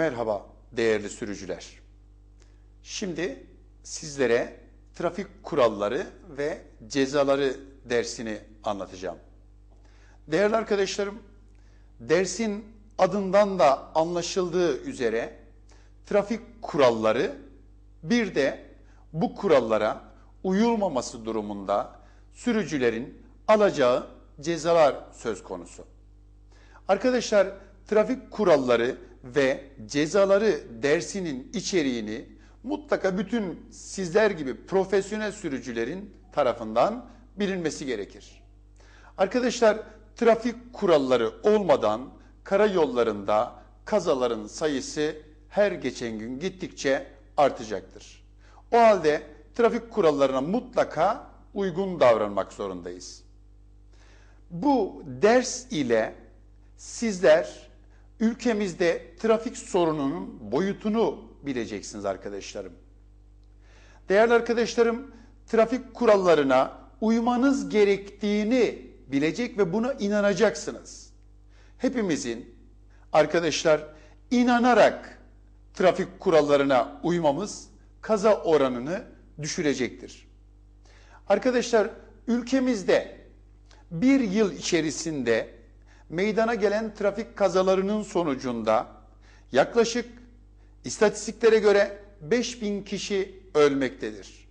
Merhaba değerli sürücüler. Şimdi sizlere trafik kuralları ve cezaları dersini anlatacağım. Değerli arkadaşlarım, dersin adından da anlaşıldığı üzere trafik kuralları bir de bu kurallara uyulmaması durumunda sürücülerin alacağı cezalar söz konusu. Arkadaşlar trafik kuralları ve cezaları dersinin içeriğini mutlaka bütün sizler gibi profesyonel sürücülerin tarafından bilinmesi gerekir. Arkadaşlar trafik kuralları olmadan karayollarında kazaların sayısı her geçen gün gittikçe artacaktır. O halde trafik kurallarına mutlaka uygun davranmak zorundayız. Bu ders ile sizler ülkemizde trafik sorununun boyutunu bileceksiniz arkadaşlarım. Değerli arkadaşlarım, trafik kurallarına uymanız gerektiğini bilecek ve buna inanacaksınız. Hepimizin arkadaşlar inanarak trafik kurallarına uymamız kaza oranını düşürecektir. Arkadaşlar ülkemizde bir yıl içerisinde meydana gelen trafik kazalarının sonucunda yaklaşık istatistiklere göre 5000 kişi ölmektedir.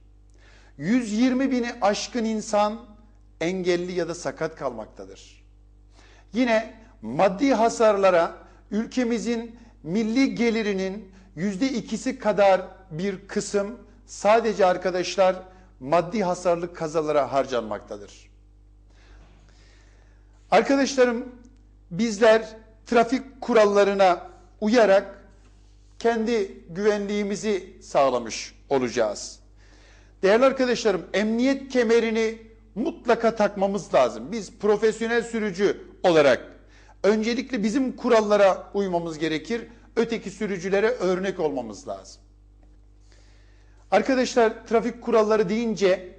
120 bini aşkın insan engelli ya da sakat kalmaktadır. Yine maddi hasarlara ülkemizin milli gelirinin yüzde ikisi kadar bir kısım sadece arkadaşlar maddi hasarlı kazalara harcanmaktadır. Arkadaşlarım bizler trafik kurallarına uyarak kendi güvenliğimizi sağlamış olacağız. Değerli arkadaşlarım emniyet kemerini mutlaka takmamız lazım. Biz profesyonel sürücü olarak öncelikle bizim kurallara uymamız gerekir. Öteki sürücülere örnek olmamız lazım. Arkadaşlar trafik kuralları deyince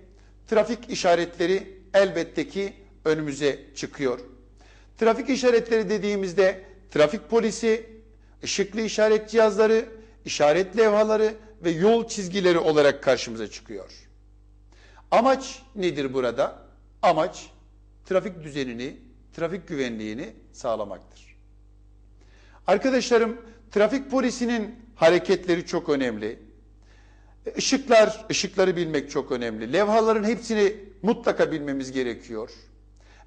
trafik işaretleri elbette ki önümüze çıkıyor. Trafik işaretleri dediğimizde trafik polisi, ışıklı işaret cihazları, işaret levhaları ve yol çizgileri olarak karşımıza çıkıyor. Amaç nedir burada? Amaç trafik düzenini, trafik güvenliğini sağlamaktır. Arkadaşlarım trafik polisinin hareketleri çok önemli. Işıklar, ışıkları bilmek çok önemli. Levhaların hepsini mutlaka bilmemiz gerekiyor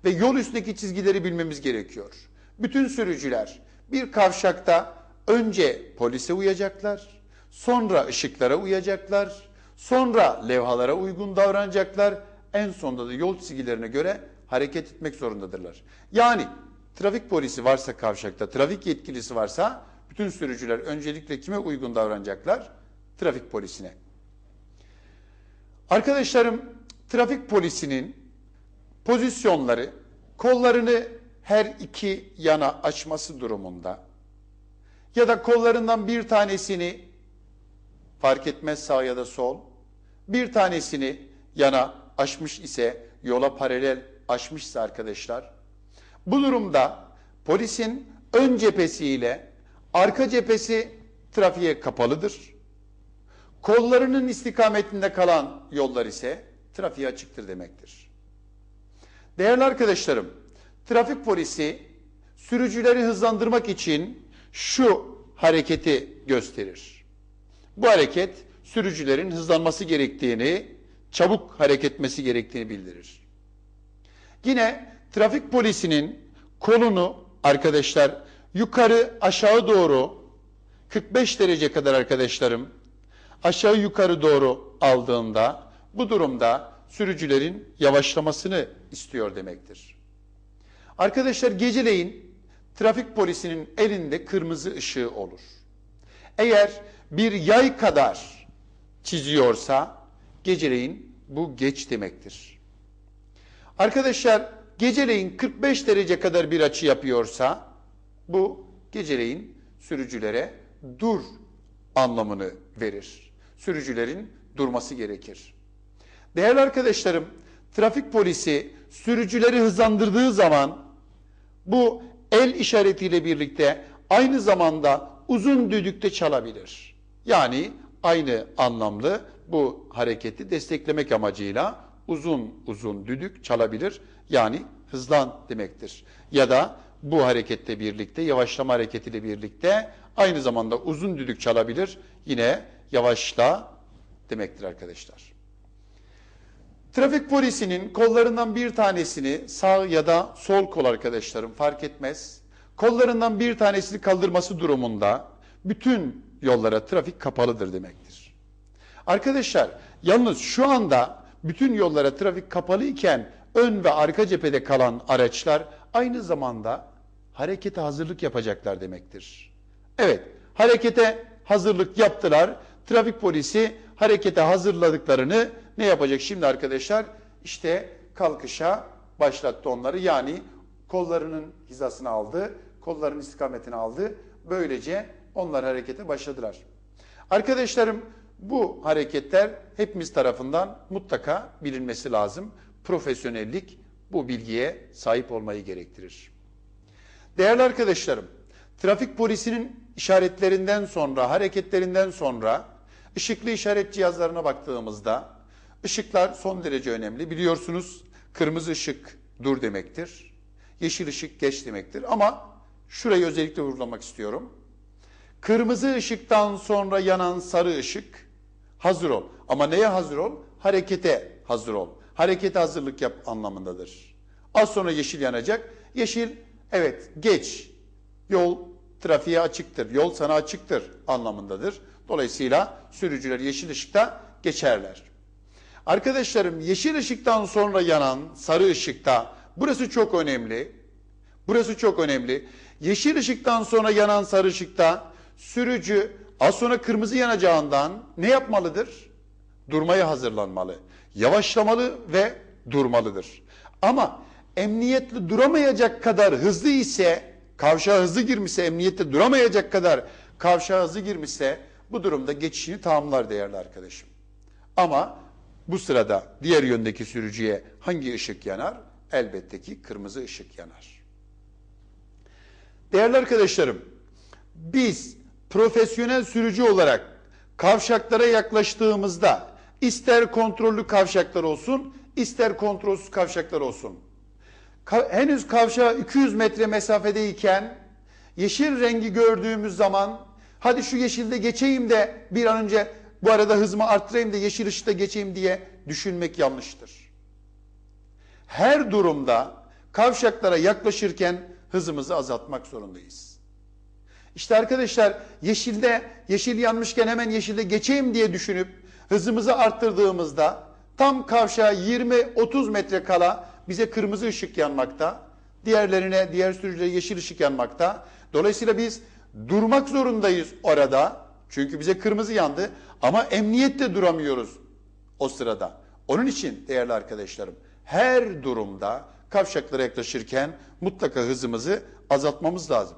ve yol üstündeki çizgileri bilmemiz gerekiyor. Bütün sürücüler bir kavşakta önce polise uyacaklar, sonra ışıklara uyacaklar, sonra levhalara uygun davranacaklar, en sonunda da yol çizgilerine göre hareket etmek zorundadırlar. Yani trafik polisi varsa kavşakta, trafik yetkilisi varsa bütün sürücüler öncelikle kime uygun davranacaklar? Trafik polisine. Arkadaşlarım, trafik polisinin pozisyonları kollarını her iki yana açması durumunda ya da kollarından bir tanesini fark etmez sağ ya da sol bir tanesini yana açmış ise yola paralel açmışsa arkadaşlar bu durumda polisin ön cephesiyle arka cephesi trafiğe kapalıdır. Kollarının istikametinde kalan yollar ise trafiğe açıktır demektir. Değerli arkadaşlarım, trafik polisi sürücüleri hızlandırmak için şu hareketi gösterir. Bu hareket sürücülerin hızlanması gerektiğini, çabuk hareket etmesi gerektiğini bildirir. Yine trafik polisinin kolunu arkadaşlar yukarı aşağı doğru 45 derece kadar arkadaşlarım aşağı yukarı doğru aldığında bu durumda sürücülerin yavaşlamasını istiyor demektir. Arkadaşlar geceleyin trafik polisinin elinde kırmızı ışığı olur. Eğer bir yay kadar çiziyorsa geceleyin bu geç demektir. Arkadaşlar geceleyin 45 derece kadar bir açı yapıyorsa bu geceleyin sürücülere dur anlamını verir. Sürücülerin durması gerekir. Değerli arkadaşlarım, trafik polisi sürücüleri hızlandırdığı zaman bu el işaretiyle birlikte aynı zamanda uzun düdükte çalabilir. Yani aynı anlamlı bu hareketi desteklemek amacıyla uzun uzun düdük çalabilir. Yani hızlan demektir. Ya da bu harekette birlikte, yavaşlama hareketiyle birlikte aynı zamanda uzun düdük çalabilir. Yine yavaşla demektir arkadaşlar. Trafik polisinin kollarından bir tanesini sağ ya da sol kol arkadaşlarım fark etmez. Kollarından bir tanesini kaldırması durumunda bütün yollara trafik kapalıdır demektir. Arkadaşlar yalnız şu anda bütün yollara trafik kapalı iken ön ve arka cephede kalan araçlar aynı zamanda harekete hazırlık yapacaklar demektir. Evet harekete hazırlık yaptılar. Trafik polisi harekete hazırladıklarını ne yapacak şimdi arkadaşlar? İşte kalkışa başlattı onları. Yani kollarının hizasını aldı, kolların istikametini aldı. Böylece onlar harekete başladılar. Arkadaşlarım bu hareketler hepimiz tarafından mutlaka bilinmesi lazım. Profesyonellik bu bilgiye sahip olmayı gerektirir. Değerli arkadaşlarım, trafik polisinin işaretlerinden sonra, hareketlerinden sonra ışıklı işaret cihazlarına baktığımızda ışıklar son derece önemli. Biliyorsunuz kırmızı ışık dur demektir. Yeşil ışık geç demektir. Ama şurayı özellikle vurgulamak istiyorum. Kırmızı ışıktan sonra yanan sarı ışık hazır ol. Ama neye hazır ol? Harekete hazır ol. Harekete hazırlık yap anlamındadır. Az sonra yeşil yanacak. Yeşil evet geç. Yol trafiğe açıktır. Yol sana açıktır anlamındadır. Dolayısıyla sürücüler yeşil ışıkta geçerler. Arkadaşlarım yeşil ışıktan sonra yanan sarı ışıkta burası çok önemli. Burası çok önemli. Yeşil ışıktan sonra yanan sarı ışıkta sürücü az sonra kırmızı yanacağından ne yapmalıdır? Durmaya hazırlanmalı. Yavaşlamalı ve durmalıdır. Ama emniyetli duramayacak kadar hızlı ise, kavşağa hızlı girmişse, emniyette duramayacak kadar kavşağa hızlı girmişse bu durumda geçişini tamamlar değerli arkadaşım. Ama bu sırada diğer yöndeki sürücüye hangi ışık yanar? Elbette ki kırmızı ışık yanar. Değerli arkadaşlarım, biz profesyonel sürücü olarak kavşaklara yaklaştığımızda ister kontrollü kavşaklar olsun, ister kontrolsüz kavşaklar olsun. Ka henüz kavşağa 200 metre mesafedeyken yeşil rengi gördüğümüz zaman hadi şu yeşilde geçeyim de bir an önce bu arada hızımı arttırayım da yeşil ışıkta geçeyim diye düşünmek yanlıştır. Her durumda kavşaklara yaklaşırken hızımızı azaltmak zorundayız. İşte arkadaşlar yeşilde yeşil yanmışken hemen yeşilde geçeyim diye düşünüp hızımızı arttırdığımızda tam kavşağa 20-30 metre kala bize kırmızı ışık yanmakta. Diğerlerine, diğer sürücülere yeşil ışık yanmakta. Dolayısıyla biz durmak zorundayız orada. Çünkü bize kırmızı yandı ama emniyette duramıyoruz o sırada. Onun için değerli arkadaşlarım her durumda kavşaklara yaklaşırken mutlaka hızımızı azaltmamız lazım.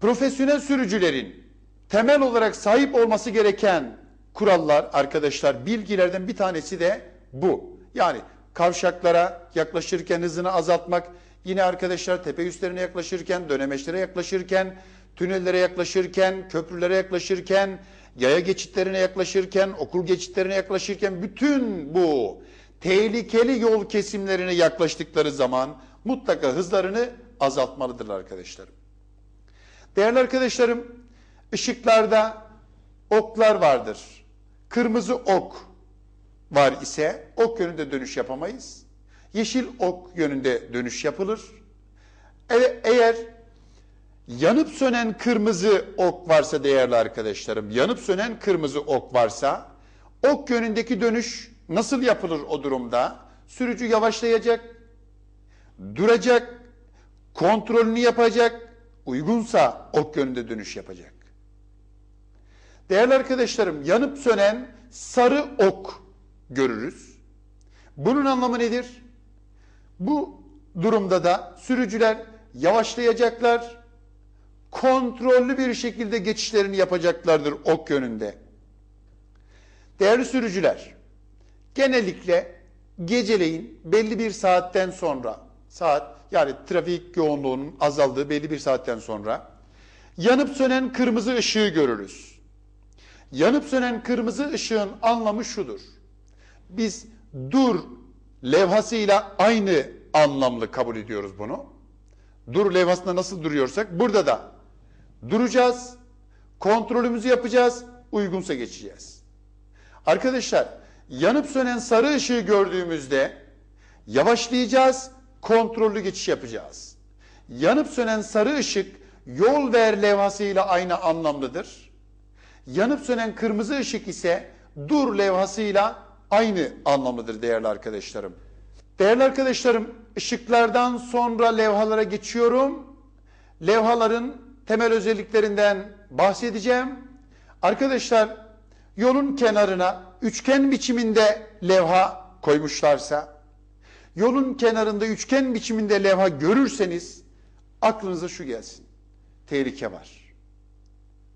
Profesyonel sürücülerin temel olarak sahip olması gereken kurallar arkadaşlar bilgilerden bir tanesi de bu. Yani kavşaklara yaklaşırken hızını azaltmak, yine arkadaşlar tepe üstlerine yaklaşırken, dönemeçlere yaklaşırken, tünellere yaklaşırken, köprülere yaklaşırken, yaya geçitlerine yaklaşırken, okul geçitlerine yaklaşırken bütün bu tehlikeli yol kesimlerine yaklaştıkları zaman mutlaka hızlarını azaltmalıdırlar arkadaşlarım. Değerli arkadaşlarım, ışıklarda oklar vardır. Kırmızı ok var ise ok yönünde dönüş yapamayız. Yeşil ok yönünde dönüş yapılır. E eğer yanıp sönen kırmızı ok varsa değerli arkadaşlarım, yanıp sönen kırmızı ok varsa ok yönündeki dönüş nasıl yapılır o durumda? Sürücü yavaşlayacak, duracak, kontrolünü yapacak, uygunsa ok yönünde dönüş yapacak. Değerli arkadaşlarım yanıp sönen sarı ok görürüz. Bunun anlamı nedir? Bu durumda da sürücüler yavaşlayacaklar, kontrollü bir şekilde geçişlerini yapacaklardır ok yönünde. Değerli sürücüler, genellikle geceleyin belli bir saatten sonra, saat yani trafik yoğunluğunun azaldığı belli bir saatten sonra Yanıp sönen kırmızı ışığı görürüz. Yanıp sönen kırmızı ışığın anlamı şudur. Biz dur levhasıyla aynı anlamlı kabul ediyoruz bunu. Dur levhasında nasıl duruyorsak burada da duracağız, kontrolümüzü yapacağız, uygunsa geçeceğiz. Arkadaşlar yanıp sönen sarı ışığı gördüğümüzde yavaşlayacağız, kontrollü geçiş yapacağız. Yanıp sönen sarı ışık yol ver levhasıyla aynı anlamlıdır. Yanıp sönen kırmızı ışık ise dur levhasıyla aynı anlamlıdır değerli arkadaşlarım. Değerli arkadaşlarım, ışıklardan sonra levhalara geçiyorum. Levhaların temel özelliklerinden bahsedeceğim. Arkadaşlar, yolun kenarına üçgen biçiminde levha koymuşlarsa, yolun kenarında üçgen biçiminde levha görürseniz aklınıza şu gelsin. Tehlike var.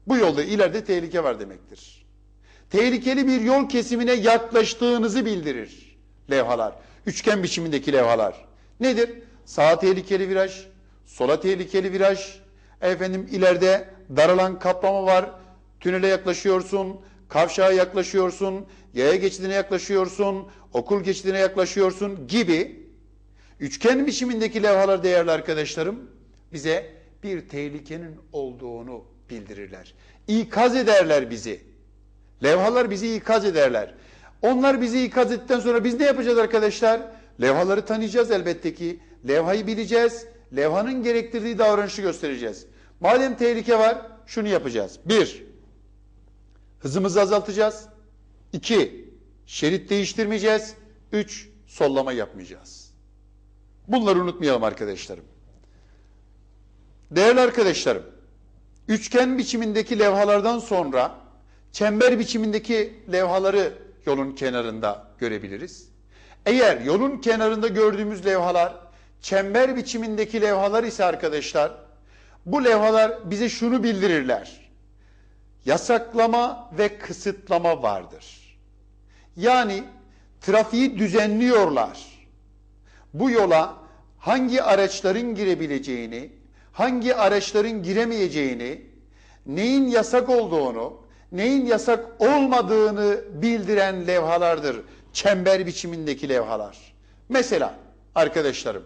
Bu yolda ileride tehlike var demektir. Tehlikeli bir yol kesimine yaklaştığınızı bildirir levhalar. Üçgen biçimindeki levhalar. Nedir? Sağa tehlikeli viraj, sola tehlikeli viraj, efendim ileride daralan kaplama var, tünele yaklaşıyorsun, kavşağa yaklaşıyorsun, yaya geçidine yaklaşıyorsun, okul geçidine yaklaşıyorsun gibi üçgen biçimindeki levhalar değerli arkadaşlarım bize bir tehlikenin olduğunu bildirirler. İkaz ederler bizi. Levhalar bizi ikaz ederler. Onlar bizi ikaz ettikten sonra biz ne yapacağız arkadaşlar? Levhaları tanıyacağız elbette ki. Levhayı bileceğiz. Levhanın gerektirdiği davranışı göstereceğiz. Madem tehlike var şunu yapacağız. Bir, hızımızı azaltacağız. İki, şerit değiştirmeyeceğiz. Üç, sollama yapmayacağız. Bunları unutmayalım arkadaşlarım. Değerli arkadaşlarım, üçgen biçimindeki levhalardan sonra çember biçimindeki levhaları yolun kenarında görebiliriz. Eğer yolun kenarında gördüğümüz levhalar çember biçimindeki levhalar ise arkadaşlar bu levhalar bize şunu bildirirler. Yasaklama ve kısıtlama vardır. Yani trafiği düzenliyorlar. Bu yola hangi araçların girebileceğini, hangi araçların giremeyeceğini, neyin yasak olduğunu, neyin yasak olmadığını bildiren levhalardır. Çember biçimindeki levhalar. Mesela arkadaşlarım,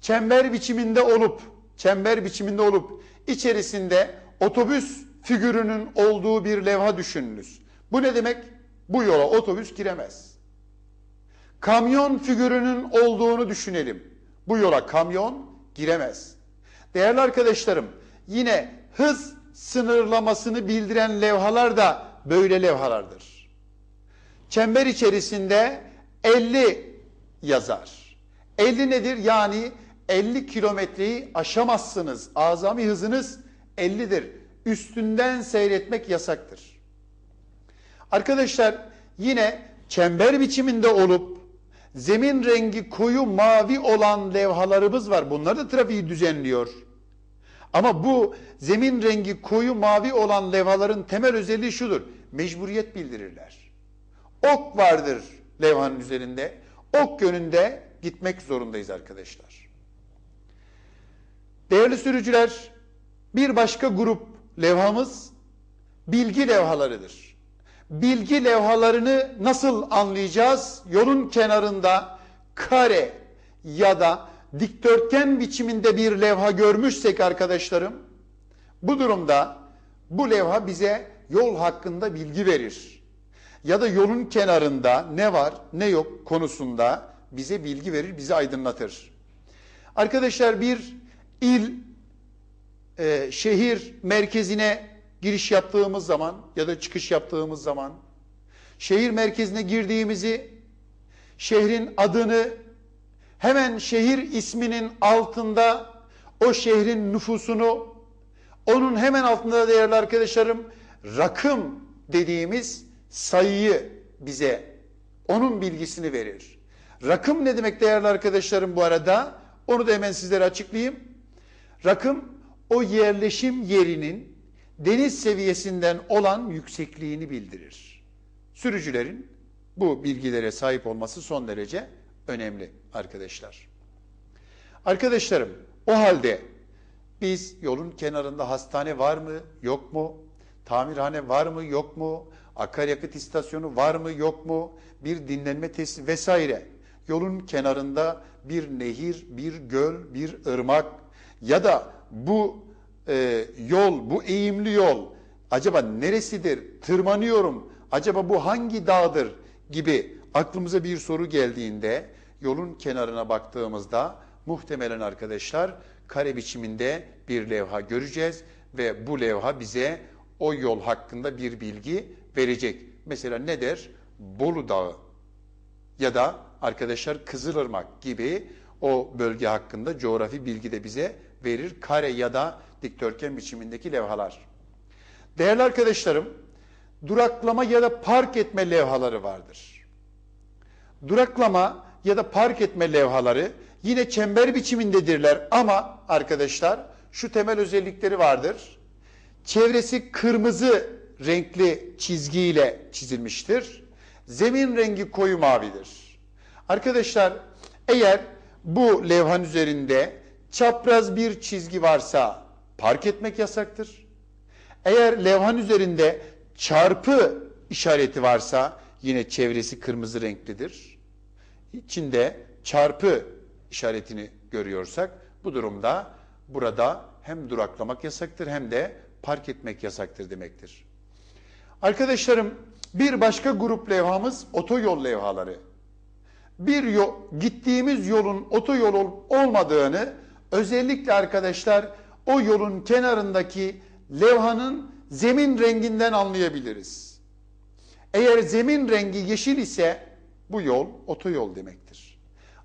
çember biçiminde olup, çember biçiminde olup içerisinde otobüs figürünün olduğu bir levha düşününüz. Bu ne demek? Bu yola otobüs giremez. Kamyon figürünün olduğunu düşünelim. Bu yola kamyon giremez. Değerli arkadaşlarım, yine hız sınırlamasını bildiren levhalar da böyle levhalardır. Çember içerisinde 50 yazar. 50 nedir? Yani 50 kilometreyi aşamazsınız. Azami hızınız 50'dir. Üstünden seyretmek yasaktır. Arkadaşlar yine çember biçiminde olup zemin rengi koyu mavi olan levhalarımız var. Bunlar da trafiği düzenliyor. Ama bu zemin rengi koyu mavi olan levhaların temel özelliği şudur. Mecburiyet bildirirler. Ok vardır levhanın üzerinde. Ok yönünde gitmek zorundayız arkadaşlar. Değerli sürücüler, bir başka grup levhamız bilgi levhalarıdır. Bilgi levhalarını nasıl anlayacağız? Yolun kenarında kare ya da dikdörtgen biçiminde bir levha görmüşsek arkadaşlarım, bu durumda bu levha bize yol hakkında bilgi verir. Ya da yolun kenarında ne var ne yok konusunda bize bilgi verir, bizi aydınlatır. Arkadaşlar bir il, e, şehir merkezine giriş yaptığımız zaman ya da çıkış yaptığımız zaman şehir merkezine girdiğimizi, şehrin adını hemen şehir isminin altında o şehrin nüfusunu, onun hemen altında değerli arkadaşlarım rakım dediğimiz sayıyı bize, onun bilgisini verir. Rakım ne demek değerli arkadaşlarım bu arada? Onu da hemen sizlere açıklayayım. Rakım o yerleşim yerinin deniz seviyesinden olan yüksekliğini bildirir. Sürücülerin bu bilgilere sahip olması son derece önemli arkadaşlar. Arkadaşlarım o halde Biz yolun kenarında hastane var mı, yok mu? Tamirhane var mı, yok mu? Akaryakıt istasyonu var mı, yok mu? Bir dinlenme tesisi vesaire. Yolun kenarında bir nehir, bir göl, bir ırmak ya da bu e, yol, bu eğimli yol acaba neresidir? Tırmanıyorum. Acaba bu hangi dağdır gibi aklımıza bir soru geldiğinde yolun kenarına baktığımızda muhtemelen arkadaşlar kare biçiminde bir levha göreceğiz ve bu levha bize o yol hakkında bir bilgi verecek. Mesela ne der? Bolu Dağı ya da arkadaşlar Kızılırmak gibi o bölge hakkında coğrafi bilgi de bize verir. Kare ya da dikdörtgen biçimindeki levhalar. Değerli arkadaşlarım, duraklama ya da park etme levhaları vardır. Duraklama ya da park etme levhaları yine çember biçimindedirler ama arkadaşlar şu temel özellikleri vardır. Çevresi kırmızı renkli çizgiyle çizilmiştir. Zemin rengi koyu mavidir. Arkadaşlar eğer bu levhanın üzerinde çapraz bir çizgi varsa park etmek yasaktır. Eğer levhanın üzerinde çarpı işareti varsa yine çevresi kırmızı renklidir. İçinde çarpı işaretini görüyorsak bu durumda burada hem duraklamak yasaktır hem de park etmek yasaktır demektir. Arkadaşlarım bir başka grup levhamız otoyol levhaları. Bir yol, gittiğimiz yolun otoyol ol, olmadığını özellikle arkadaşlar o yolun kenarındaki levhanın zemin renginden anlayabiliriz. Eğer zemin rengi yeşil ise bu yol otoyol demektir.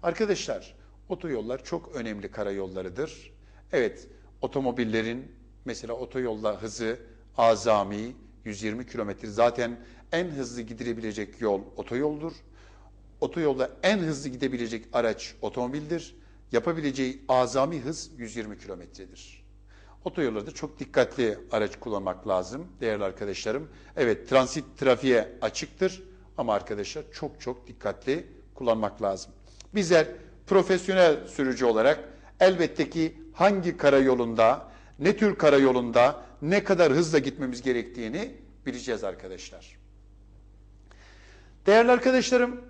Arkadaşlar otoyollar çok önemli karayollarıdır. Evet otomobillerin mesela otoyolda hızı azami 120 kilometre zaten en hızlı gidilebilecek yol otoyoldur. Otoyolda en hızlı gidebilecek araç otomobildir. Yapabileceği azami hız 120 kilometredir. Otoyollarda çok dikkatli araç kullanmak lazım değerli arkadaşlarım. Evet transit trafiğe açıktır ama arkadaşlar çok çok dikkatli kullanmak lazım. Bizler profesyonel sürücü olarak elbette ki hangi karayolunda, ne tür karayolunda ne kadar hızla gitmemiz gerektiğini bileceğiz arkadaşlar. Değerli arkadaşlarım,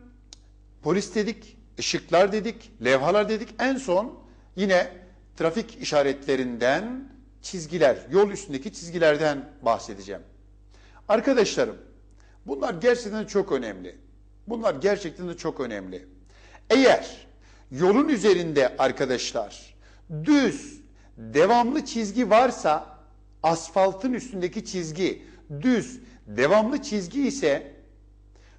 polis dedik, ışıklar dedik, levhalar dedik. En son yine trafik işaretlerinden çizgiler, yol üstündeki çizgilerden bahsedeceğim. Arkadaşlarım, bunlar gerçekten çok önemli. Bunlar gerçekten de çok önemli. Eğer yolun üzerinde arkadaşlar düz, devamlı çizgi varsa asfaltın üstündeki çizgi düz, devamlı çizgi ise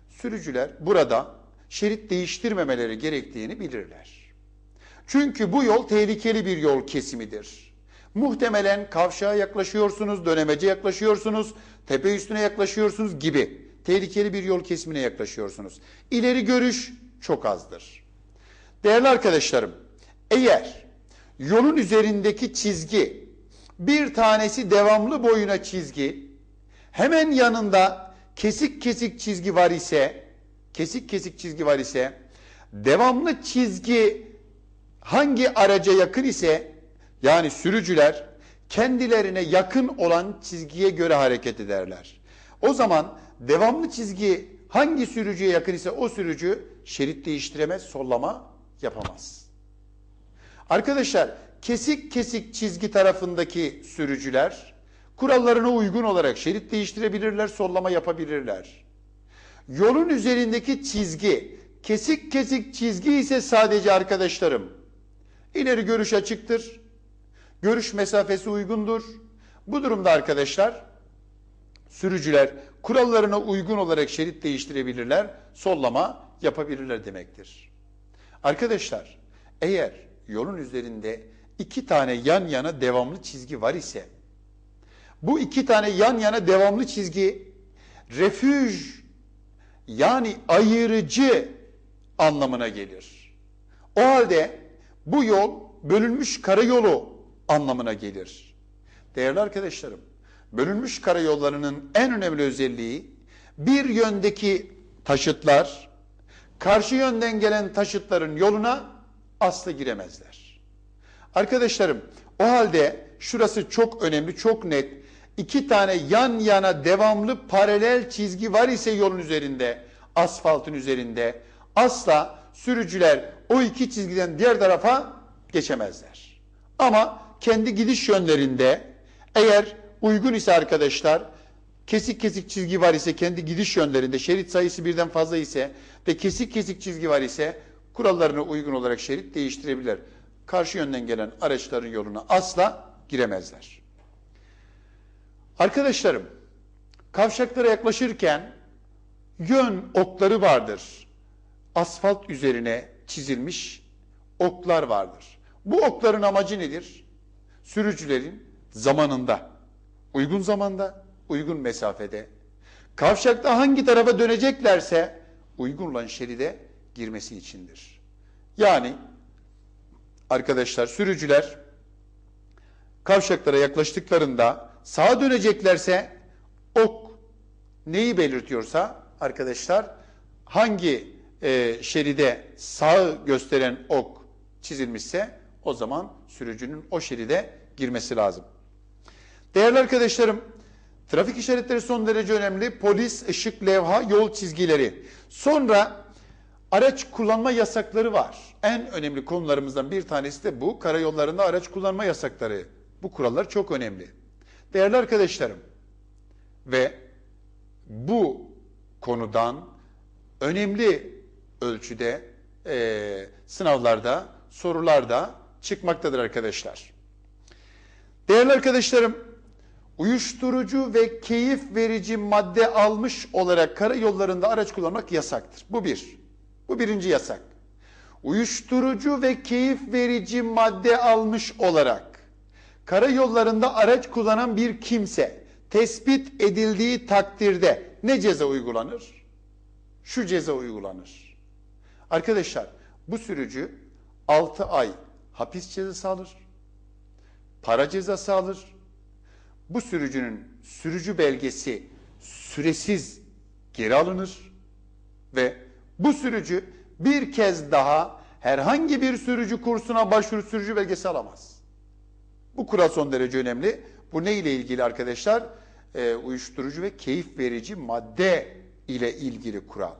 sürücüler burada şerit değiştirmemeleri gerektiğini bilirler. Çünkü bu yol tehlikeli bir yol kesimidir. Muhtemelen kavşağa yaklaşıyorsunuz, dönemece yaklaşıyorsunuz, tepe üstüne yaklaşıyorsunuz gibi. Tehlikeli bir yol kesimine yaklaşıyorsunuz. İleri görüş çok azdır. Değerli arkadaşlarım, eğer yolun üzerindeki çizgi bir tanesi devamlı boyuna çizgi, hemen yanında kesik kesik çizgi var ise, kesik kesik çizgi var ise, devamlı çizgi hangi araca yakın ise, yani sürücüler kendilerine yakın olan çizgiye göre hareket ederler. O zaman devamlı çizgi hangi sürücüye yakın ise o sürücü şerit değiştiremez, sollama yapamaz. Arkadaşlar kesik kesik çizgi tarafındaki sürücüler kurallarına uygun olarak şerit değiştirebilirler, sollama yapabilirler. Yolun üzerindeki çizgi kesik kesik çizgi ise sadece arkadaşlarım ileri görüş açıktır. Görüş mesafesi uygundur. Bu durumda arkadaşlar sürücüler kurallarına uygun olarak şerit değiştirebilirler, sollama yapabilirler demektir. Arkadaşlar eğer yolun üzerinde iki tane yan yana devamlı çizgi var ise bu iki tane yan yana devamlı çizgi refüj yani ayırıcı anlamına gelir. O halde bu yol bölünmüş karayolu anlamına gelir. Değerli arkadaşlarım, bölünmüş karayollarının en önemli özelliği bir yöndeki taşıtlar karşı yönden gelen taşıtların yoluna asla giremezler. Arkadaşlarım o halde şurası çok önemli, çok net. İki tane yan yana devamlı paralel çizgi var ise yolun üzerinde, asfaltın üzerinde asla sürücüler o iki çizgiden diğer tarafa geçemezler. Ama kendi gidiş yönlerinde eğer uygun ise arkadaşlar kesik kesik çizgi var ise kendi gidiş yönlerinde şerit sayısı birden fazla ise ve kesik kesik çizgi var ise kurallarına uygun olarak şerit değiştirebilir. Karşı yönden gelen araçların yoluna asla giremezler. Arkadaşlarım, kavşaklara yaklaşırken yön okları vardır. Asfalt üzerine çizilmiş oklar vardır. Bu okların amacı nedir? Sürücülerin zamanında, uygun zamanda, uygun mesafede, kavşakta hangi tarafa döneceklerse uygun olan şeride girmesi içindir. Yani arkadaşlar sürücüler kavşaklara yaklaştıklarında sağa döneceklerse ok neyi belirtiyorsa arkadaşlar hangi e, şeride sağı gösteren ok çizilmişse o zaman sürücünün o şeride girmesi lazım. Değerli arkadaşlarım, trafik işaretleri son derece önemli. Polis, ışık, levha, yol çizgileri. Sonra araç kullanma yasakları var. En önemli konularımızdan bir tanesi de bu. Karayollarında araç kullanma yasakları. Bu kurallar çok önemli. Değerli arkadaşlarım ve bu konudan önemli ölçüde e, sınavlarda, sorularda çıkmaktadır arkadaşlar. Değerli arkadaşlarım, uyuşturucu ve keyif verici madde almış olarak karayollarında araç kullanmak yasaktır. Bu bir. Bu birinci yasak. Uyuşturucu ve keyif verici madde almış olarak karayollarında araç kullanan bir kimse tespit edildiği takdirde ne ceza uygulanır? Şu ceza uygulanır. Arkadaşlar bu sürücü 6 ay hapis cezası alır. Para cezası alır. Bu sürücünün sürücü belgesi süresiz geri alınır ve bu sürücü bir kez daha herhangi bir sürücü kursuna başvuru sürücü belgesi alamaz. Bu kural son derece önemli. Bu ne ile ilgili arkadaşlar? Ee, uyuşturucu ve keyif verici madde ile ilgili kural.